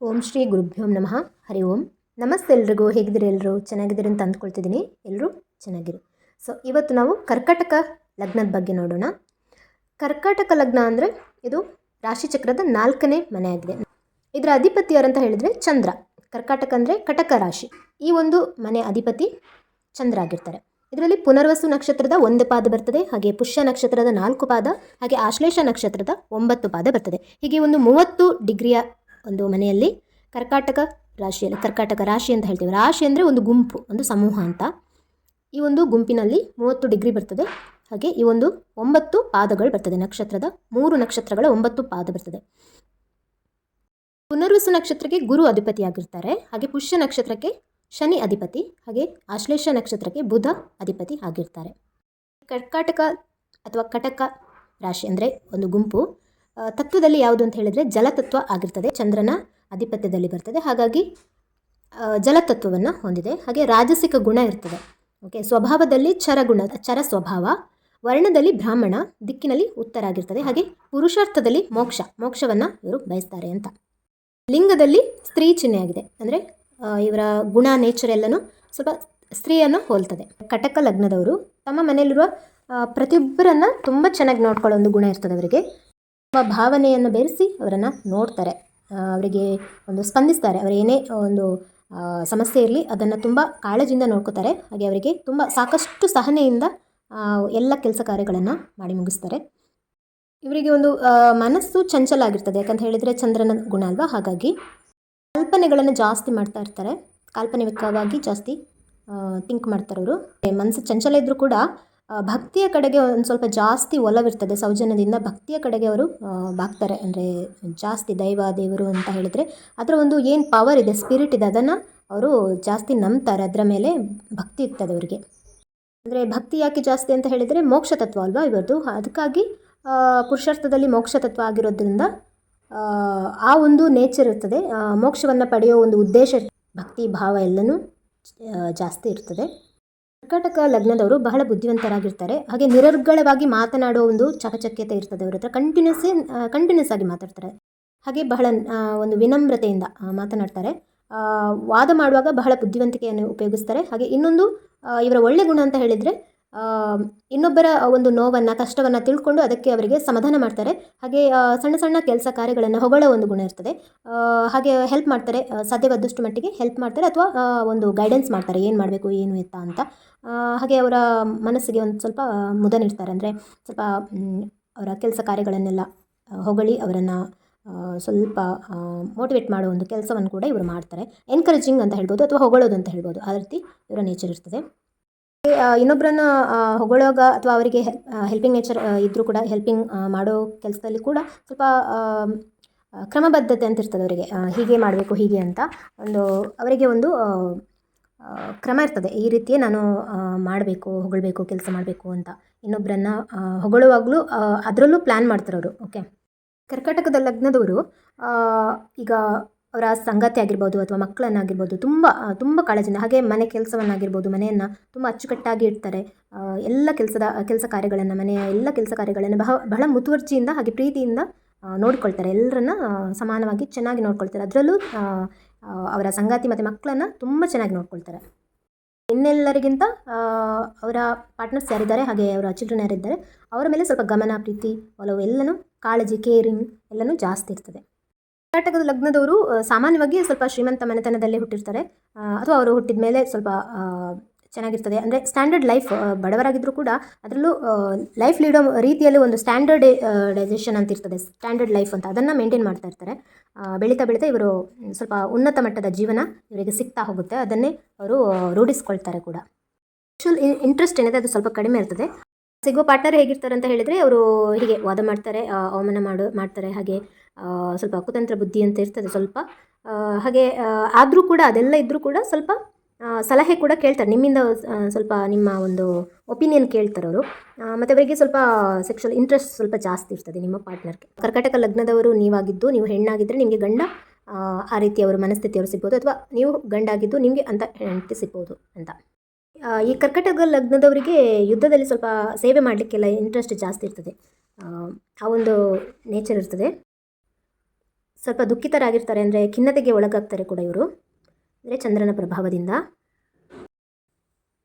ಓಂ ಶ್ರೀ ಗುರುಭ್ಯೋಂ ನಮಃ. ಹರಿ ಓಂ. ನಮಸ್ತೆ ಎಲ್ರಿಗೂ. ಹೇಗಿದ್ದೀರಿ ಎಲ್ಲರೂ ಚೆನ್ನಾಗಿದ್ದೀರಿ ಅಂತ ಅಂದ್ಕೊಳ್ತಿದ್ದೀನಿ. ಎಲ್ಲರೂ ಚೆನ್ನಾಗಿರಿ. ಸೊ ಇವತ್ತು ನಾವು ಕರ್ಕಾಟಕ ಲಗ್ನದ ಬಗ್ಗೆ ನೋಡೋಣ. ಕರ್ಕಾಟಕ ಲಗ್ನ ಅಂದರೆ ಇದು ರಾಶಿಚಕ್ರದ ನಾಲ್ಕನೇ ಮನೆಯಾಗಿದೆ. ಇದರ ಅಧಿಪತಿ ಯಾರಂತ ಹೇಳಿದರೆ ಚಂದ್ರ. ಕರ್ಕಾಟಕ ಅಂದರೆ ಕಟಕ ರಾಶಿ. ಈ ಒಂದು ಮನೆ ಅಧಿಪತಿ ಚಂದ್ರ ಆಗಿರ್ತಾರೆ. ಇದರಲ್ಲಿ ಪುನರ್ವಸು ನಕ್ಷತ್ರದ ಒಂದು ಪಾದ ಬರ್ತದೆ, ಹಾಗೆ ಪುಷ್ಯ ನಕ್ಷತ್ರದ ನಾಲ್ಕು ಪಾದ, ಹಾಗೆ ಆಶ್ಲೇಷ ನಕ್ಷತ್ರದ ಒಂಬತ್ತು ಪಾದ ಬರ್ತದೆ. ಹೀಗೆ ಒಂದು ಮೂವತ್ತು ಡಿಗ್ರಿಯ ಒಂದು ಮನೆಯಲ್ಲಿ ಕರ್ಕಾಟಕ ರಾಶಿಯಲ್ಲಿ ಕರ್ಕಾಟಕ ರಾಶಿ ಅಂತ ಹೇಳ್ತೀವಿ. ರಾಶಿ ಅಂದರೆ ಒಂದು ಗುಂಪು, ಒಂದು ಸಮೂಹ ಅಂತ. ಈ ಒಂದು ಗುಂಪಿನಲ್ಲಿ ಮೂವತ್ತು ಡಿಗ್ರಿ ಬರ್ತದೆ. ಹಾಗೆ ಈ ಒಂದು ಒಂಬತ್ತು ಪಾದಗಳು ಬರ್ತದೆ. ನಕ್ಷತ್ರದ ಮೂರು ನಕ್ಷತ್ರಗಳ ಒಂಬತ್ತು ಪಾದ ಬರ್ತದೆ. ಪುನರ್ವಸು ನಕ್ಷತ್ರಕ್ಕೆ ಗುರು ಅಧಿಪತಿಯಾಗಿರ್ತಾರೆ. ಹಾಗೆ ಪುಷ್ಯ ನಕ್ಷತ್ರಕ್ಕೆ ಶನಿ ಅಧಿಪತಿ, ಹಾಗೆ ಆಶ್ಲೇಷ ನಕ್ಷತ್ರಕ್ಕೆ ಬುಧ ಅಧಿಪತಿ ಆಗಿರ್ತಾರೆ. ಕರ್ಕಾಟಕ ಅಥವಾ ಕಟಕ ರಾಶಿ ಅಂದರೆ ಒಂದು ಗುಂಪು. ತತ್ವದಲ್ಲಿ ಯಾವುದು ಅಂತ ಹೇಳಿದರೆ ಜಲತತ್ವ ಆಗಿರ್ತದೆ, ಚಂದ್ರನ ಆಧಿಪತ್ಯದಲ್ಲಿ ಬರ್ತದೆ. ಹಾಗಾಗಿ ಜಲತತ್ವವನ್ನು ಹೊಂದಿದೆ. ಹಾಗೆ ರಾಜಸಿಕ ಗುಣ ಇರ್ತದೆ. ಓಕೆ ಸ್ವಭಾವದಲ್ಲಿ ಚರಗುಣ, ಚರ ಸ್ವಭಾವ, ವರ್ಣದಲ್ಲಿ ಬ್ರಾಹ್ಮಣ, ದಿಕ್ಕಿನಲ್ಲಿ ಉತ್ತರ ಆಗಿರ್ತದೆ. ಹಾಗೆ ಪುರುಷಾರ್ಥದಲ್ಲಿ ಮೋಕ್ಷ, ಮೋಕ್ಷವನ್ನು ಇವರು ಬಯಸ್ತಾರೆ ಅಂತ. ಲಿಂಗದಲ್ಲಿ ಸ್ತ್ರೀ ಚಿಹ್ನೆ ಆಗಿದೆ. ಅಂದರೆ ಇವರ ಗುಣ ನೇಚರ್ ಎಲ್ಲನೂ ಸ್ವಲ್ಪ ಸ್ತ್ರೀಯನ್ನು ಹೋಲ್ತದೆ. ಕಟಕ ಲಗ್ನದವರು ತಮ್ಮ ಮನೆಯಲ್ಲಿರುವ ಪ್ರತಿಯೊಬ್ಬರನ್ನ ತುಂಬ ಚೆನ್ನಾಗಿ ನೋಡ್ಕೊಳ್ಳೋ ಒಂದು ಗುಣ ಇರ್ತದೆ ಅವರಿಗೆ. ತಮ್ಮ ಭಾವನೆಯನ್ನು ಬೆರೆಸಿ ಅವರನ್ನು ನೋಡ್ತಾರೆ. ಅವರಿಗೆ ಒಂದು ಸ್ಪಂದಿಸ್ತಾರೆ. ಅವರ ಏನೇ ಒಂದು ಸಮಸ್ಯೆ ಇರಲಿ ಅದನ್ನು ತುಂಬ ಕಾಳಜಿಯಿಂದ ನೋಡ್ಕೋತಾರೆ. ಹಾಗೆ ಅವರಿಗೆ ತುಂಬ ಸಾಕಷ್ಟು ಸಹನೆಯಿಂದ ಎಲ್ಲ ಕೆಲಸ ಕಾರ್ಯಗಳನ್ನು ಮಾಡಿ ಮುಗಿಸ್ತಾರೆ. ಇವರಿಗೆ ಒಂದು ಮನಸ್ಸು ಚಂಚಲ ಆಗಿರ್ತದೆ. ಯಾಕಂತ ಹೇಳಿದರೆ ಚಂದ್ರನ ಗುಣ ಅಲ್ವಾ? ಹಾಗಾಗಿ ಕಲ್ಪನೆಗಳನ್ನು ಜಾಸ್ತಿ ಮಾಡ್ತಾ ಇರ್ತಾರೆ. ಕಾಲ್ಪನಿಕವಾಗಿ ಜಾಸ್ತಿ ಥಿಂಕ್ ಮಾಡ್ತಾರೆ ಅವರು. ಮನಸ್ಸು ಚಂಚಲ ಇದ್ದರೂ ಕೂಡ ಭಕ್ತಿಯ ಕಡೆಗೆ ಒಂದು ಸ್ವಲ್ಪ ಜಾಸ್ತಿ ಒಲವಿರ್ತದೆ, ಸೌಜನ್ಯದಿಂದ ಭಕ್ತಿಯ ಕಡೆಗೆ ಅವರು ಬಾಗ್ತಾರೆ. ಅಂದರೆ ಜಾಸ್ತಿ ದೈವ, ದೇವರು ಅಂತ ಹೇಳಿದರೆ ಅದರ ಒಂದು ಏನು ಪವರ್ ಇದೆ ಸ್ಪಿರಿಟ್ ಇದೆ, ಅದನ್ನು ಅವರು ಜಾಸ್ತಿ ನಂಬ್ತಾರೆ, ಅದರ ಮೇಲೆ ಭಕ್ತಿ ಇರ್ತದೆ ಅವರಿಗೆ. ಅಂದರೆ ಭಕ್ತಿ ಯಾಕೆ ಜಾಸ್ತಿ ಅಂತ ಹೇಳಿದರೆ ಮೋಕ್ಷ ತತ್ವ ಅಲ್ವಾ ಇವರದು ಅದಕ್ಕಾಗಿ ಪುರುಷಾರ್ಥದಲ್ಲಿ ಮೋಕ್ಷ ತತ್ವ ಆಗಿರೋದ್ರಿಂದ, ಆ ಒಂದು ನೇಚರ್ ಇರ್ತದೆ. ಮೋಕ್ಷವನ್ನು ಪಡೆಯೋ ಒಂದು ಉದ್ದೇಶ, ಭಕ್ತಿ, ಭಾವ ಎಲ್ಲನೂ ಜಾಸ್ತಿ ಇರ್ತದೆ. ಕರ್ಕಾಟಕ ಲಗ್ನದವರು ಬಹಳ ಬುದ್ಧಿವಂತರಾಗಿರ್ತಾರೆ. ಹಾಗೆ ನಿರರ್ಗಳವಾಗಿ ಮಾತನಾಡೋ ಒಂದು ಚಕಚಕ್ಯತೆ ಇರ್ತದೆ ಅವ್ರ ಹತ್ರ. ಕಂಟಿನ್ಯೂಸ್ ಕಂಟಿನ್ಯೂಸ್ ಆಗಿ ಮಾತಾಡ್ತಾರೆ. ಹಾಗೆ ಬಹಳ ಒಂದು ವಿನಮ್ರತೆಯಿಂದ ಮಾತನಾಡ್ತಾರೆ. ವಾದ ಮಾಡುವಾಗ ಬಹಳ ಬುದ್ಧಿವಂತಿಕೆಯನ್ನು ಉಪಯೋಗಿಸ್ತಾರೆ. ಹಾಗೆ ಇನ್ನೊಂದು ಇವರ ಒಳ್ಳೆ ಗುಣ ಅಂತ ಹೇಳಿದರೆ ಇನ್ನೊಬ್ಬರ ಒಂದು ನೋವನ್ನು, ಕಷ್ಟವನ್ನು ತಿಳ್ಕೊಂಡು ಅದಕ್ಕೆ ಅವರಿಗೆ ಸಮಾಧಾನ ಮಾಡ್ತಾರೆ. ಹಾಗೆ ಸಣ್ಣ ಸಣ್ಣ ಕೆಲಸ ಕಾರ್ಯಗಳನ್ನು ಹೊಗಳೋ ಒಂದು ಗುಣ ಇರ್ತದೆ. ಹಾಗೆ ಹೆಲ್ಪ್ ಮಾಡ್ತಾರೆ ಸಾಧ್ಯವಾದಷ್ಟು ಮಟ್ಟಿಗೆ ಹೆಲ್ಪ್ ಮಾಡ್ತಾರೆ ಅಥವಾ ಒಂದು ಗೈಡೆನ್ಸ್ ಮಾಡ್ತಾರೆ, ಏನು ಮಾಡಬೇಕು, ಏನು ಎತ್ತ ಅಂತ. ಹಾಗೆ ಅವರ ಮನಸ್ಸಿಗೆ ಒಂದು ಸ್ವಲ್ಪ ಮುದ ನೀಡ್ತಾರೆ ಅಂದರೆ ಸ್ವಲ್ಪ ಅವರ ಕೆಲಸ ಕಾರ್ಯಗಳನ್ನೆಲ್ಲ ಹೊಗಳಿ ಅವರನ್ನು ಸ್ವಲ್ಪ ಮೋಟಿವೇಟ್ ಮಾಡೋ ಒಂದು ಕೆಲಸವನ್ನು ಕೂಡ ಇವರು ಮಾಡ್ತಾರೆ. ಎನ್ಕರೇಜಿಂಗ್ ಅಂತ ಹೇಳ್ಬೋದು ಅಥವಾ ಹೊಗಳೋದು ಅಂತ ಹೇಳ್ಬೋದು. ಆ ರೀತಿ ಇವರ ನೇಚರ್ ಇರ್ತದೆ. ಇನ್ನೊಬ್ಬರನ್ನ ಆ, ಹೊಗಳೋಗ ಅಥವಾ ಅವರಿಗೆ ಹೆಲ್ಪಿಂಗ್ ನೇಚರ್ ಇದ್ದರೂ ಕೂಡ ಹೆಲ್ಪಿಂಗ್ ಮಾಡೋ ಕೆಲಸದಲ್ಲಿ ಕೂಡ ಸ್ವಲ್ಪ ಕ್ರಮಬದ್ಧತೆ ಅಂತ ಇರ್ತದೆ ಅವರಿಗೆ. ಹೀಗೆ ಮಾಡಬೇಕು ಹೀಗೆ ಅಂತ ಒಂದು ಅವರಿಗೆ ಒಂದು ಕ್ರಮ ಇರ್ತದೆ. ಈ ರೀತಿಯೇ ನಾನು ಮಾಡಬೇಕು ಹೊಗಳಬೇಕು ಕೆಲಸ ಮಾಡಬೇಕು ಅಂತ. ಇನ್ನೊಬ್ಬರನ್ನ ಹೊಗಳುವಾಗಲೂ ಅದರಲ್ಲೂ ಪ್ಲ್ಯಾನ್ ಮಾಡ್ತಾರೆ ಅವರು ಓಕೆ ಕರ್ಕಾಟಕದ ಲಗ್ನದವರು ಈಗ ಅವರ ಸಂಗಾತಿ ಆಗಿರ್ಬೋದು ಅಥವಾ ಮಕ್ಕಳನ್ನಾಗಿರ್ಬೋದು ತುಂಬ ತುಂಬ ಕಾಳಜಿಯಿಂದ ಹಾಗೆ ಮನೆ ಕೆಲಸವನ್ನಾಗಿರ್ಬೋದು, ಮನೆಯನ್ನು ತುಂಬ ಅಚ್ಚುಕಟ್ಟಾಗಿ ಇಡ್ತಾರೆ. ಎಲ್ಲ ಕೆಲಸದ, ಕೆಲಸ ಕಾರ್ಯಗಳನ್ನು, ಮನೆಯ ಎಲ್ಲ ಕೆಲಸ ಕಾರ್ಯಗಳನ್ನು ಬಹ, ಬಹಳ ಮುತುವರ್ಜಿಯಿಂದ ಹಾಗೆ ಪ್ರೀತಿಯಿಂದ ನೋಡಿಕೊಳ್ತಾರೆ. ಎಲ್ಲರನ್ನ ಸಮಾನವಾಗಿ ಚೆನ್ನಾಗಿ ನೋಡ್ಕೊಳ್ತಾರೆ. ಅದರಲ್ಲೂ ಅವರ ಸಂಗಾತಿ ಮತ್ತು ಮಕ್ಕಳನ್ನು ತುಂಬ ಚೆನ್ನಾಗಿ ನೋಡ್ಕೊಳ್ತಾರೆ. ಇನ್ನೆಲ್ಲರಿಗಿಂತ ಅವರ ಪಾರ್ಟ್ನರ್ಸ್ ಯಾರಿದ್ದಾರೆ, ಹಾಗೆ ಅವರ ಚಿಲ್ಡ್ರನ್ ಯಾರಿದ್ದಾರೆ, ಅವರ ಮೇಲೆ ಸ್ವಲ್ಪ ಗಮನ, ಪ್ರೀತಿ, ಒಲವು ಎಲ್ಲನೂ, ಕಾಳಜಿ ಕೇರಿಂಗ್ ಎಲ್ಲನೂ ಜಾಸ್ತಿ ಇರ್ತದೆ. ಕರ್ನಾಟಕದ ಲಗ್ನದವರು ಸಾಮಾನ್ಯವಾಗಿ ಸ್ವಲ್ಪ ಶ್ರೀಮಂತ ಮನೆತನದಲ್ಲೇ ಹುಟ್ಟಿರ್ತಾರೆ. ಅಥವಾ ಅವರು ಹುಟ್ಟಿದ ಮೇಲೆ ಸ್ವಲ್ಪ ಚೆನ್ನಾಗಿರ್ತದೆ. ಅಂದರೆ ಸ್ಟ್ಯಾಂಡರ್ಡ್ ಲೈಫ್ ಬಡವರಾಗಿದ್ದರೂ ಕೂಡ ಅದರಲ್ಲೂ ಲೈಫ್ ಲೀಡೋ ರೀತಿಯಲ್ಲಿ ಒಂದು ಸ್ಟ್ಯಾಂಡರ್ಡ್ ಡೈಜೆಷನ್ ಅಂತ ಇರ್ತದೆ. ಸ್ಟ್ಯಾಂಡರ್ಡ್ ಲೈಫ್ ಅಂತ ಅದನ್ನು ಮೇಂಟೈನ್ ಮಾಡ್ತಾ ಇರ್ತಾರೆ. ಬೆಳೀತಾ ಬೆಳೀತಾ ಇವರು ಸ್ವಲ್ಪ ಉನ್ನತ ಮಟ್ಟದ ಜೀವನ ಇವರಿಗೆ ಸಿಗ್ತಾ ಹೋಗುತ್ತೆ. ಅದನ್ನೇ ಅವರು ರೂಢಿಸ್ಕೊಳ್ತಾರೆ ಕೂಡ. ಆ್ಯಕ್ಚುಲ್ ಇಂಟ್ರೆಸ್ಟ್ ಏನಿದೆ ಅದು ಸ್ವಲ್ಪ ಕಡಿಮೆ ಇರ್ತದೆ. ಸಿಗೋ ಪಾರ್ಟ್ನರ್ ಹೇಗಿರ್ತಾರೆ ಅಂತ ಹೇಳಿದರೆ ಅವರು ಹೀಗೆ ವಾದ ಮಾಡ್ತಾರೆ ಅವಮಾನ ಮಾಡು ಮಾಡ್ತಾರೆ ಹಾಗೆ ಸ್ವಲ್ಪ ಕುತಂತ್ರ ಬುದ್ಧಿ ಅಂತ ಇರ್ತದೆ ಸ್ವಲ್ಪ. ಹಾಗೆ ಆದರೂ ಕೂಡ ಅದೆಲ್ಲ ಇದ್ದರೂ ಕೂಡ ಸ್ವಲ್ಪ ಸಲಹೆ ಕೂಡ ಕೇಳ್ತಾರೆ. ನಿಮ್ಮಿಂದ ಸ್ವಲ್ಪ ನಿಮ್ಮ ಒಂದು ಒಪಿನಿಯನ್ ಕೇಳ್ತಾರೆ ಅವರು. ಮತ್ತು ಅವರಿಗೆ ಸ್ವಲ್ಪ ಸೆಕ್ಷುವಲ್ ಇಂಟ್ರೆಸ್ಟ್ ಸ್ವಲ್ಪ ಜಾಸ್ತಿ ಇರ್ತದೆ ನಿಮ್ಮ ಪಾರ್ಟ್ನರ್ಗೆ ಕರ್ಕಾಟಕ ಲಗ್ನದವರು ನೀವಾಗಿದ್ದು ನೀವು ಹೆಣ್ಣಾಗಿದ್ದರೆ ನಿಮಗೆ ಗಂಡ ಆ, ರೀತಿ ಅವರ ಮನಸ್ಥಿತಿಯವರು ಸಿಗ್ಬೋದು ಅಥವಾ ನೀವು ಗಂಡಾಗಿದ್ದು ನಿಮಗೆ ಅಂತ ಹೆಂಡತಿ ಸಿಗ್ಬೋದು ಅಂತ. ಈ ಕರ್ಕಟಕ ಲಗ್ನದವರಿಗೆ ಯುದ್ಧದಲ್ಲಿ ಸ್ವಲ್ಪ ಸೇವೆ ಮಾಡಲಿಕ್ಕೆಲ್ಲ ಇಂಟ್ರೆಸ್ಟ್ ಜಾಸ್ತಿ ಇರ್ತದೆ. ಆ, ಒಂದು ನೇಚರ್ ಇರ್ತದೆ. ಸ್ವಲ್ಪ ದುಃಖಿತರಾಗಿರ್ತಾರೆ ಅಂದರೆ ಖಿನ್ನತೆಗೆ ಒಳಗಾಗ್ತಾರೆ ಕೂಡ ಇವರು. ಅಂದರೆ ಚಂದ್ರನ ಪ್ರಭಾವದಿಂದ.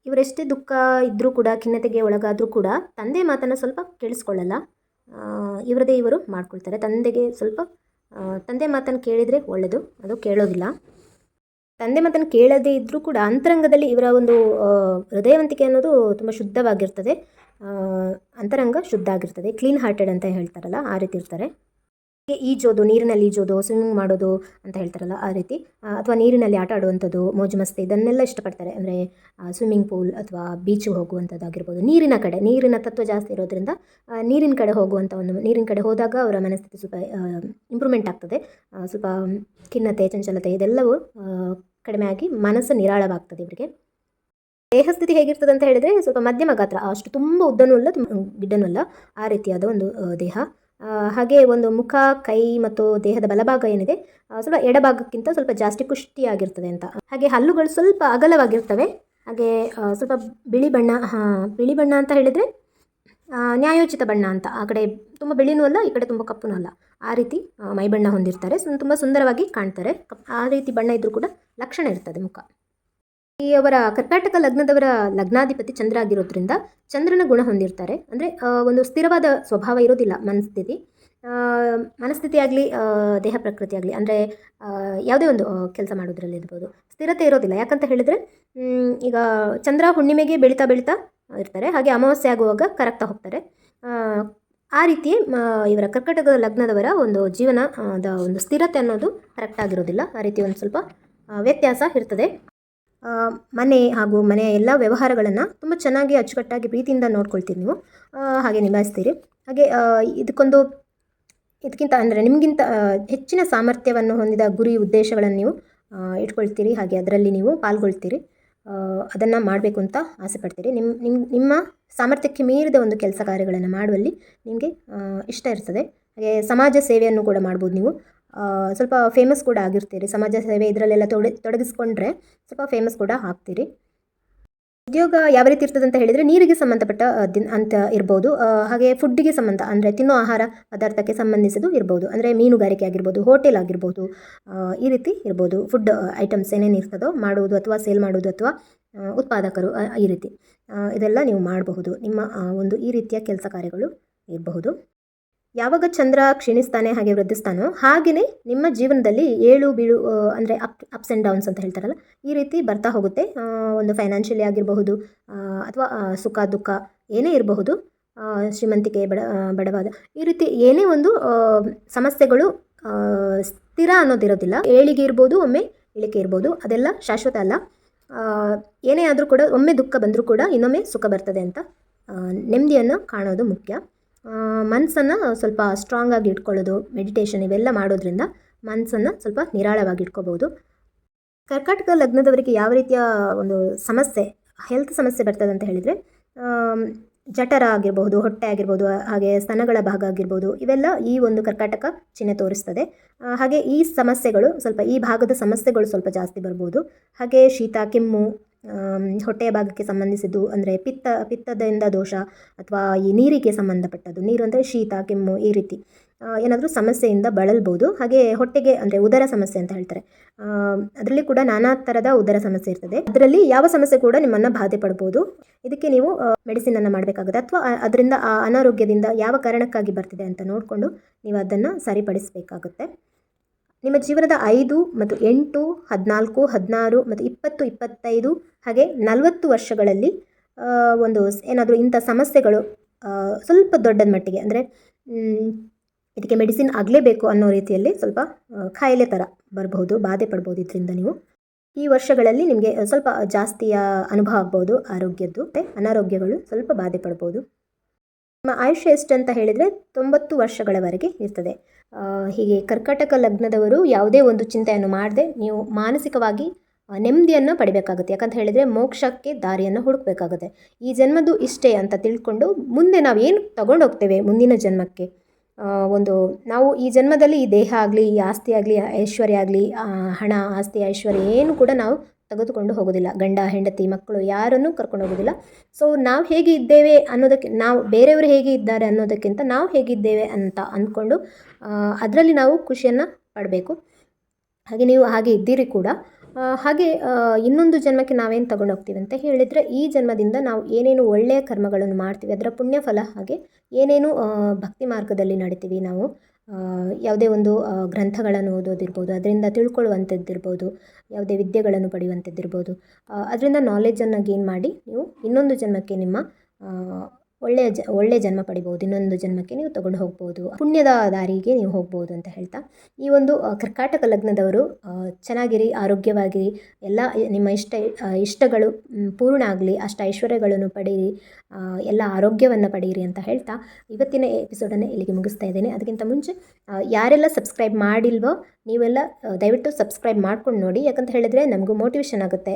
ಇವರೆಷ್ಟೇ ದುಃಖ ಇದ್ದರೂ ಕೂಡ ಖಿನ್ನತೆಗೆ ಒಳಗಾದರೂ ಕೂಡ ತಂದೆ ಮಾತನ್ನು ಸ್ವಲ್ಪ ಕೇಳಿಸ್ಕೊಳ್ಳಲ್ಲ. ಇವರದೇ ಇವರು ಮಾಡ್ಕೊಳ್ತಾರೆ. ತಂದೆಗೆ ಸ್ವಲ್ಪ ತಂದೆ ಮಾತನ್ನು ಕೇಳಿದರೆ ಒಳ್ಳೆಯದು ಅದು ಕೇಳೋದಿಲ್ಲ. ತಂದೆ ಮಾತನ್ನು ಕೇಳದೇ ಇದ್ದರೂ ಕೂಡ ಅಂತರಂಗದಲ್ಲಿ ಇವರ ಒಂದು ಹೃದಯವಂತಿಕೆ ಅನ್ನೋದು ತುಂಬ ಶುದ್ಧವಾಗಿರ್ತದೆ. ಅಂತರಂಗ ಶುದ್ಧ ಆಗಿರ್ತದೆ. ಕ್ಲೀನ್ ಹಾರ್ಟೆಡ್ ಅಂತ ಹೇಳ್ತಾರಲ್ಲ, ಆ ರೀತಿ ಇರ್ತಾರೆ. ಈಜೋದು, ನೀರಿನಲ್ಲಿ ಈಜೋದು ಸ್ವಿಮ್ಮಿಂಗ್ ಮಾಡೋದು ಅಂತ ಹೇಳ್ತಾರಲ್ಲ ಆ ರೀತಿ. ಅಥವಾ ನೀರಿನಲ್ಲಿ ಆಟ ಆಡುವಂಥದ್ದು, ಮೋಜು ಮಸ್ತಿ ಇದನ್ನೆಲ್ಲ ಇಷ್ಟಪಡ್ತಾರೆ. ಅಂದರೆ ಸ್ವಿಮ್ಮಿಂಗ್ ಪೂಲ್ ಅಥವಾ ಬೀಚಿಗೆ ಹೋಗುವಂಥದ್ದಾಗಿರ್ಬೋದು. ನೀರಿನ ಕಡೆ, ನೀರಿನ ತತ್ವ ಜಾಸ್ತಿ ಇರೋದ್ರಿಂದ ನೀರಿನ ಕಡೆ ಹೋಗುವಂಥ ಒಂದು, ನೀರಿನ ಕಡೆ ಹೋದಾಗ ಅವರ ಮನಸ್ಥಿತಿ ಸ್ವಲ್ಪ ಇಂಪ್ರೂವ್ಮೆಂಟ್ ಆಗ್ತದೆ. ಸ್ವಲ್ಪ ಖಿನ್ನತೆ, ಚಂಚಲತೆ ಇದೆಲ್ಲವೂ ಕಡಿಮೆ ಆಗಿ ಮನಸ್ಸು ನಿರಾಳವಾಗ್ತದೆ ಇವರಿಗೆ. ದೇಹಸ್ಥಿತಿ ಹೇಗಿರ್ತದೆ ಅಂತ ಹೇಳಿದರೆ ಸ್ವಲ್ಪ ಮಧ್ಯಮ ಗಾತ್ರ, ಅಷ್ಟು ತುಂಬ ಉದ್ದನೂ ಅಲ್ಲ, ತುಂಬ ಗಿಡ್ಡನೂ ಅಲ್ಲ, ಆ ರೀತಿಯಾದ ಒಂದು ದೇಹ. ಹಾಗೆ ಒಂದು ಮುಖ, ಕೈ ಮತ್ತು ದೇಹದ ಬಲಭಾಗ ಏನಿದೆ ಸ್ವಲ್ಪ ಎಡಭಾಗಕ್ಕಿಂತ ಸ್ವಲ್ಪ ಜಾಸ್ತಿ ಕುಷ್ಟಿಯಾಗಿರ್ತದೆ ಅಂತ. ಹಾಗೆ ಹಲ್ಲುಗಳು ಸ್ವಲ್ಪ ಅಗಲವಾಗಿರ್ತವೆ. ಹಾಗೆ ಸ್ವಲ್ಪ ಬಿಳಿ ಬಣ್ಣ ಬಿಳಿ ಬಣ್ಣ ಅಂತ ಹೇಳಿದರೆ ನ್ಯಾಯೋಚಿತ ಬಣ್ಣ ಅಂತ. ಆ ಕಡೆ ತುಂಬ ಬಿಳಿನೂ ಅಲ್ಲ, ಈ ಕಡೆ ತುಂಬ ಕಪ್ಪುನೂ ಅಲ್ಲ. ಆ ರೀತಿ ಮೈ ಮೈಬಣ್ಣ ಹೊಂದಿರ್ತಾರೆ. ತುಂಬ ಸುಂದರವಾಗಿ ಕಾಣ್ತಾರೆ. ಆ ರೀತಿ ಬಣ್ಣ ಇದ್ದರೂ ಕೂಡ ಲಕ್ಷಣ ಇರ್ತದೆ ಮುಖ. ಈ ಅವರ ಕರ್ನಾಟಕ ಲಗ್ನದವರ ಲಗ್ನಾಧಿಪತಿ ಚಂದ್ರ ಆಗಿರೋದ್ರಿಂದ ಚಂದ್ರನ ಗುಣ ಹೊಂದಿರ್ತಾರೆ. ಅಂದರೆ ಒಂದು ಸ್ಥಿರವಾದ ಸ್ವಭಾವ ಇರೋದಿಲ್ಲ ಮನಸ್ಥಿತಿ. ಮನಸ್ಥಿತಿ ಆಗಲಿ ದೇಹ ಪ್ರಕೃತಿ ಆಗಲಿ ಅಂದರೆ ಯಾವುದೇ ಒಂದು ಕೆಲಸ ಮಾಡೋದ್ರಲ್ಲಿ ಇರ್ಬೋದು. ಸ್ಥಿರತೆ ಇರೋದಿಲ್ಲ. ಯಾಕಂತ ಹೇಳಿದರೆ ಈಗ ಚಂದ್ರ ಹುಣ್ಣಿಮೆಗೆ ಬೆಳೀತಾ ಬೆಳೀತಾ ಇರ್ತಾರೆ. ಹಾಗೆ ಅಮಾವಾಸ್ಯೆ ಆಗುವಾಗ ಕರಗ್ತಾ ಹೋಗ್ತಾರೆ. ಆ, ರೀತಿ ಇವರ ಕರ್ಕಟಕ ಲಗ್ನದವರ ಒಂದು ಜೀವನದ ಒಂದು ಸ್ಥಿರತೆ ಅನ್ನೋದು ಕರೆಕ್ಟ್ ಆಗಿರೋದಿಲ್ಲ. ಆ ರೀತಿ ಒಂದು ಸ್ವಲ್ಪ ವ್ಯತ್ಯಾಸ ಇರ್ತದೆ. ಮನೆ ಹಾಗೂ ಮನೆಯ ಎಲ್ಲ ವ್ಯವಹಾರಗಳನ್ನು ತುಂಬ ಚೆನ್ನಾಗಿ ಅಚ್ಚುಕಟ್ಟಾಗಿ ಪ್ರೀತಿಯಿಂದ ನೋಡ್ಕೊಳ್ತೀರಿ ನೀವು. ಹಾಗೆ ನಿಭಾಯಿಸ್ತೀರಿ. ಹಾಗೆ ಇದಕ್ಕೊಂದು, ಇದಕ್ಕಿಂತ ಅಂದರೆ ನಿಮಗಿಂತ ಹೆಚ್ಚಿನ ಸಾಮರ್ಥ್ಯವನ್ನು ಹೊಂದಿದ ಗುರಿ ಉದ್ದೇಶಗಳನ್ನು ನೀವು ಇಟ್ಕೊಳ್ತೀರಿ. ಹಾಗೆ ಅದರಲ್ಲಿ ನೀವು ಪಾಲ್ಗೊಳ್ತೀರಿ. ಅದನ್ನು ಮಾಡಬೇಕು ಅಂತ ಆಸೆ ಪಡ್ತೀರಿ. ನಿಮ್ಮ ನಿಮ್ಮ ನಿಮ್ಮ ಸಾಮರ್ಥ್ಯಕ್ಕೆ ಮೀರಿದ ಒಂದು ಕೆಲಸ ಕಾರ್ಯಗಳನ್ನು ಮಾಡುವಲ್ಲಿ ನಿಮಗೆ ಇಷ್ಟ ಇರ್ತದೆ. ಹಾಗೆ ಸಮಾಜ ಸೇವೆಯನ್ನು ಕೂಡ ಮಾಡ್ಬೋದು ನೀವು. ಸ್ವಲ್ಪ ಫೇಮಸ್ ಕೂಡ ಆಗಿರ್ತೀರಿ. ಸಮಾಜ ಸೇವೆ ಇದರಲ್ಲೆಲ್ಲ ತೊಡ, ತೊಡಗಿಸ್ಕೊಂಡ್ರೆ ಸ್ವಲ್ಪ ಫೇಮಸ್ ಕೂಡ ಆಗ್ತೀರಿ. ಉದ್ಯೋಗ ಯಾವ ರೀತಿ ಇರ್ತದೆ ಅಂತ ಹೇಳಿದರೆ ನೀರಿಗೆ ಸಂಬಂಧಪಟ್ಟ ದಿನ ಅಂತ ಇರ್ಬೋದು. ಹಾಗೆ ಫುಡ್ಡಿಗೆ ಸಂಬಂಧ ಅಂದರೆ ತಿನ್ನೋ ಆಹಾರ ಪದಾರ್ಥಕ್ಕೆ ಸಂಬಂಧಿಸಿದ್ದು ಇರ್ಬೋದು. ಅಂದರೆ ಮೀನುಗಾರಿಕೆ ಆಗಿರ್ಬೋದು ಹೋಟೆಲ್ ಆಗಿರ್ಬೋದು ಈ ರೀತಿ ಇರ್ಬೋದು. ಫುಡ್ ಐಟಮ್ಸ್ ಏನೇನು ಇರ್ತದೋ ಮಾಡುವುದು ಅಥವಾ ಸೇಲ್ ಮಾಡುವುದು ಅಥವಾ ಉತ್ಪಾದಕರು ಈ ರೀತಿ. ಇದೆಲ್ಲ ನೀವು ಮಾಡಬಹುದು. ನಿಮ್ಮ ಒಂದು ಈ ರೀತಿಯ ಕೆಲಸ ಕಾರ್ಯಗಳು ಇರಬಹುದು. ಯಾವಾಗ ಚಂದ್ರ ಕ್ಷೀಣಿಸ್ತಾನೆ ಹಾಗೆ ವೃದ್ಧಿಸ್ತಾನೋ ಹಾಗೆಯೇ ನಿಮ್ಮ ಜೀವನದಲ್ಲಿ ಏಳು ಬೀಳು ಅಂದರೆ ಅಪ್ ಅಪ್ಸ್ ಆ್ಯಂಡ್ ಡೌನ್ಸ್ ಅಂತ ಹೇಳ್ತಾರಲ್ಲ, ಈ ರೀತಿ ಬರ್ತಾ ಹೋಗುತ್ತೆ. ಒಂದು ಫೈನಾನ್ಷಿಯಲಿ ಆಗಿರಬಹುದು ಅಥವಾ ಸುಖ, ದುಃಖ ಏನೇ ಇರಬಹುದು ಶ್ರೀಮಂತಿಕೆ ಬಡ ಬಡವಾದ, ಈ ರೀತಿ ಏನೇ ಒಂದು ಸಮಸ್ಯೆಗಳು ಸ್ಥಿರ ಅನ್ನೋದಿರೋದಿಲ್ಲ. ಏಳಿಗೆ ಇರ್ಬೋದು, ಒಮ್ಮೆ ಇಳಿಕೆ ಇರ್ಬೋದು, ಅದೆಲ್ಲ ಶಾಶ್ವತ ಅಲ್ಲ. ಏನೇ ಆದರೂ ಕೂಡ ಒಮ್ಮೆ ದುಃಖ ಬಂದರೂ ಕೂಡ ಇನ್ನೊಮ್ಮೆ ಸುಖ ಬರ್ತದೆ ಅಂತ ನೆಮ್ಮದಿಯನ್ನು ಕಾಣೋದು ಮುಖ್ಯ. ಮನಸ್ಸನ್ನು ಸ್ವಲ್ಪ ಸ್ಟ್ರಾಂಗ್ ಆಗಿ ಇಟ್ಕೊಳ್ಳೋದು ಮೆಡಿಟೇಷನ್ ಇವೆಲ್ಲ ಮಾಡೋದ್ರಿಂದ ಮನಸ್ಸನ್ನು ಸ್ವಲ್ಪ ನಿರಾಳವಾಗಿ ಇಟ್ಕೋಬೋದು. ಕರ್ಕಾಟಕ ಲಗ್ನದವರಿಗೆ ಯಾವ ರೀತಿಯ ಒಂದು ಸಮಸ್ಯೆ ಹೆಲ್ತ್ ಸಮಸ್ಯೆ ಬರ್ತದೆ ಅಂತ ಹೇಳಿದರೆ ಜಠರ ಆಗಿರ್ಬೋದು, ಹೊಟ್ಟೆ ಆಗಿರ್ಬೋದು, ಹಾಗೆ ಸ್ತನಗಳ ಭಾಗ ಆಗಿರ್ಬೋದು, ಇವೆಲ್ಲ ಈ ಒಂದು ಕರ್ಕಾಟಕ ಚಿಹ್ನೆ ತೋರಿಸ್ತದೆ. ಹಾಗೆ ಈ ಸಮಸ್ಯೆಗಳು ಸ್ವಲ್ಪ ಈ ಭಾಗದ ಸಮಸ್ಯೆಗಳು ಸ್ವಲ್ಪ ಜಾಸ್ತಿ ಬರ್ಬೋದು. ಹಾಗೆ ಶೀತ, ಕೆಮ್ಮು ಹೊಟ್ಟೆಯ ಭಾಗಕ್ಕೆ ಸಂಬಂಧಿಸಿದ್ದು ಅಂದರೆ ಪಿತ್ತ, ಪಿತ್ತದಿಂದ ದೋಷ ಅಥವಾ ಈ ನೀರಿಗೆ ಸಂಬಂಧಪಟ್ಟದ್ದು. ನೀರು ಅಂದರೆ ಶೀತ, ಕೆಮ್ಮು ಈ ರೀತಿ. ಏನಾದರೂ ಸಮಸ್ಯೆಯಿಂದ ಬಳಲ್ಬೋದು. ಹಾಗೆ ಹೊಟ್ಟೆಗೆ ಅಂದರೆ ಉದರ ಸಮಸ್ಯೆ ಅಂತ ಹೇಳ್ತಾರೆ. ಅದರಲ್ಲಿ ಕೂಡ ನಾನಾ ಥರದ ಉದರ ಸಮಸ್ಯೆ ಇರ್ತದೆ. ಅದರಲ್ಲಿ ಯಾವ ಸಮಸ್ಯೆ ಕೂಡ ನಿಮ್ಮನ್ನು ಬಾಧೆ ಪಡ್ಬೋದು. ಇದಕ್ಕೆ ನೀವು ಮೆಡಿಸಿನನ್ನು ಮಾಡಬೇಕಾಗುತ್ತೆ. ಅಥವಾ ಅದರಿಂದ ಆ ಅನಾರೋಗ್ಯದಿಂದ ಯಾವ ಕಾರಣಕ್ಕಾಗಿ ಬರ್ತಿದೆ ಅಂತ ನೋಡಿಕೊಂಡು ನೀವು ಅದನ್ನು ಸರಿಪಡಿಸಬೇಕಾಗುತ್ತೆ. ನಿಮ್ಮ ಜೀವನದ ಐದು ಮತ್ತು ಎಂಟು, ಹದಿನಾಲ್ಕು, ಹದಿನಾರು ಮತ್ತು ಇಪ್ಪತ್ತು, ಇಪ್ಪತ್ತೈದು ಹಾಗೆ ನಲವತ್ತು ವರ್ಷಗಳಲ್ಲಿ ಒಂದು ಏನಾದರೂ ಇಂಥ ಸಮಸ್ಯೆಗಳು ಸ್ವಲ್ಪ ದೊಡ್ಡದ ಮಟ್ಟಿಗೆ, ಅಂದರೆ ಇದಕ್ಕೆ ಮೆಡಿಸಿನ್ ಆಗಲೇಬೇಕು ಅನ್ನೋ ರೀತಿಯಲ್ಲಿ ಸ್ವಲ್ಪ ಖಾಯಿಲೆ ಥರ ಬರಬಹುದು, ಬಾಧೆ ಪಡ್ಬೋದು ಇದರಿಂದ ನೀವು. ಈ ವರ್ಷಗಳಲ್ಲಿ ನಿಮಗೆ ಸ್ವಲ್ಪ ಜಾಸ್ತಿಯ ಅನುಭವ ಆಗ್ಬೋದು, ಆರೋಗ್ಯದ್ದು, ಮತ್ತು ಅನಾರೋಗ್ಯಗಳು ಸ್ವಲ್ಪ ಬಾಧೆ ಪಡ್ಬೋದು. ನಿಮ್ಮ ಆಯುಷ್ಯ ಎಷ್ಟು ಅಂತ ಹೇಳಿದರೆ ತೊಂಬತ್ತು ವರ್ಷಗಳವರೆಗೆ ಇರ್ತದೆ. ಹೀಗೆ ಕರ್ಕಾಟಕ ಲಗ್ನದವರು ಯಾವುದೇ ಒಂದು ಚಿಂತೆಯನ್ನು ಮಾಡದೆ ನೀವು ಮಾನಸಿಕವಾಗಿ ನೆಮ್ಮದಿಯನ್ನು ಪಡಿಬೇಕಾಗುತ್ತೆ. ಯಾಕಂತ ಹೇಳಿದರೆ ಮೋಕ್ಷಕ್ಕೆ ದಾರಿಯನ್ನು ಹುಡುಕಬೇಕಾಗುತ್ತೆ. ಈ ಜನ್ಮದ್ದು ಇಷ್ಟೇ ಅಂತ ತಿಳ್ಕೊಂಡು ಮುಂದೆ ನಾವು ಏನು ತಗೊಂಡು ಹೋಗ್ತೇವೆ ಮುಂದಿನ ಜನ್ಮಕ್ಕೆ? ಒಂದು ನಾವು ಈ ಜನ್ಮದಲ್ಲಿ ಈ ದೇಹ ಆಗಲಿ, ಈ ಆಸ್ತಿ ಆಗಲಿ, ಐಶ್ವರ್ಯ ಆಗಲಿ ಹಣ, ಆಸ್ತಿ, ಐಶ್ವರ್ಯ ಏನು ಕೂಡ ನಾವು ತೆಗೆದುಕೊಂಡು ಹೋಗೋದಿಲ್ಲ ಗಂಡ, ಹೆಂಡತಿ, ಮಕ್ಕಳು ಯಾರನ್ನೂ ಕರ್ಕೊಂಡು ಹೋಗೋದಿಲ್ಲ ಸೊ ನಾವು ಹೇಗೆ ಇದ್ದೇವೆ ಅನ್ನೋದಕ್ಕೆ, ನಾವು ಬೇರೆಯವರು ಹೇಗೆ ಇದ್ದಾರೆ ಅನ್ನೋದಕ್ಕಿಂತ ನಾವು ಹೇಗಿದ್ದೇವೆ ಅಂತ ಅಂದ್ಕೊಂಡು ಅದರಲ್ಲಿ ನಾವು ಖುಷಿಯನ್ನು ಪಡಬೇಕು. ಹಾಗೆ ನೀವು ಹಾಗೆ ಇದ್ದೀರಿ ಕೂಡ. ಹಾಗೆ ಇನ್ನೊಂದು ಜನ್ಮಕ್ಕೆ ನಾವೇನು ತಗೊಂಡು ಹೋಗ್ತೀವಿ ಅಂತ ಹೇಳಿದರೆ, ಈ ಜನ್ಮದಿಂದ ನಾವು ಏನೇನು ಒಳ್ಳೆಯ ಕರ್ಮಗಳನ್ನು ಮಾಡ್ತೀವಿ, ಅದರ ಪುಣ್ಯಫಲ ಹಾಗೆ ಏನೇನು ಭಕ್ತಿ ಮಾರ್ಗದಲ್ಲಿ ನಡಿತೀವಿ ನಾವು ಯಾವುದೇ ಒಂದು ಗ್ರಂಥಗಳನ್ನು ಓದೋದಿರ್ಬೋದು, ಅದರಿಂದ ತಿಳ್ಕೊಳ್ಳುವಂಥದ್ದಿರ್ಬೋದು, ಯಾವುದೇ ವಿದ್ಯೆಗಳನ್ನು ಪಡೆಯುವಂಥದ್ದಿರ್ಬೋದು ಅದರಿಂದ ನಾಲೆಜನ್ನು ಗೇನ್ ಮಾಡಿ ನೀವು ಇನ್ನೊಂದು ಜನ್ಮಕ್ಕೆ ನಿಮ್ಮ ಒಳ್ಳೆಯ ಜ ಒಳ್ಳೆಯ ಜನ್ಮ ಪಡಿಬೋದು. ಇನ್ನೊಂದು ಜನ್ಮಕ್ಕೆ ನೀವು ತಗೊಂಡು ಹೋಗ್ಬೋದು. ಪುಣ್ಯದ ದಾರಿಗೆ ನೀವು ಹೋಗ್ಬೋದು ಅಂತ ಹೇಳ್ತಾ. ಈ ಒಂದು ಕರ್ಕಾಟಕ ಲಗ್ನದವರು ಚೆನ್ನಾಗಿರಿ, ಆರೋಗ್ಯವಾಗಿರಿ. ಎಲ್ಲ, ನಿಮ್ಮ ಇಷ್ಟ ಇಷ್ಟಗಳು ಪೂರ್ಣ ಆಗಲಿ. ಅಷ್ಟ ಐಶ್ವರ್ಯಗಳನ್ನು ಪಡೀರಿ. ಎಲ್ಲ ಆರೋಗ್ಯವನ್ನು ಪಡೀರಿ ಅಂತ ಹೇಳ್ತಾ. ಇವತ್ತಿನ ಎಪಿಸೋಡನ್ನು ಇಲ್ಲಿಗೆ ಮುಗಿಸ್ತಾ ಇದ್ದೇನೆ. ಅದಕ್ಕಿಂತ ಮುಂಚೆ ಯಾರೆಲ್ಲ ಸಬ್ಸ್ಕ್ರೈಬ್ ಮಾಡಿಲ್ವೋ ನೀವೆಲ್ಲ ದಯವಿಟ್ಟು ಸಬ್ಸ್ಕ್ರೈಬ್ ಮಾಡ್ಕೊಂಡು ನೋಡಿ. ಯಾಕಂತ ಹೇಳಿದರೆ ನಮಗೂ ಮೋಟಿವೇಶನ್ ಆಗುತ್ತೆ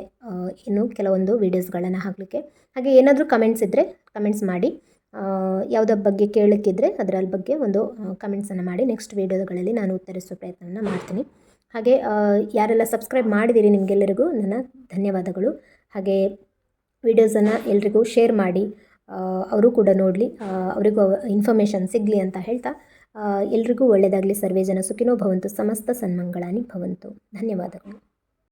ಇನ್ನು ಕೆಲವೊಂದು ವೀಡಿಯೋಸ್ಗಳನ್ನು ಹಾಕಲಿಕ್ಕೆ. ಹಾಗೆ ಏನಾದರೂ ಕಮೆಂಟ್ಸ್ ಇದ್ದರೆ ಕಮೆಂಟ್ಸ್ ಮಾಡಿ. ಯಾವುದ್ರ ಬಗ್ಗೆ ಕೇಳಕ್ಕಿದ್ರೆ ಅದರ ಬಗ್ಗೆ ಒಂದು ಕಮೆಂಟ್ಸನ್ನು ಮಾಡಿ. ನೆಕ್ಸ್ಟ್ ವೀಡಿಯೋಗಳಲ್ಲಿ ನಾನು ಉತ್ತರಿಸುವ ಪ್ರಯತ್ನವನ್ನು ಮಾಡ್ತೀನಿ. ಹಾಗೆ ಯಾರೆಲ್ಲ ಸಬ್ಸ್ಕ್ರೈಬ್ ಮಾಡಿದ್ದೀರಿ ನಿಮಗೆಲ್ಲರಿಗೂ ನನ್ನ ಧನ್ಯವಾದಗಳು. ಹಾಗೆ ವೀಡಿಯೋಸನ್ನು ಎಲ್ರಿಗೂ ಶೇರ್ ಮಾಡಿ. ಅವರು ಕೂಡ ನೋಡಲಿ. ಅವರಿಗೂ ಇನ್ಫಾರ್ಮೇಷನ್ ಸಿಗಲಿ ಅಂತ ಹೇಳ್ತಾ ಎಲ್ರಿಗೂ ಒಳ್ಳೆಯದಾಗಲಿ ಸರ್ವೇ ಜನ ಸುಖಿನೋ ಭವಂತು ಸಮಸ್ತ ಸನ್ಮಂಗಳಾನಿ ಭವಂತು. ಧನ್ಯವಾದಗಳು.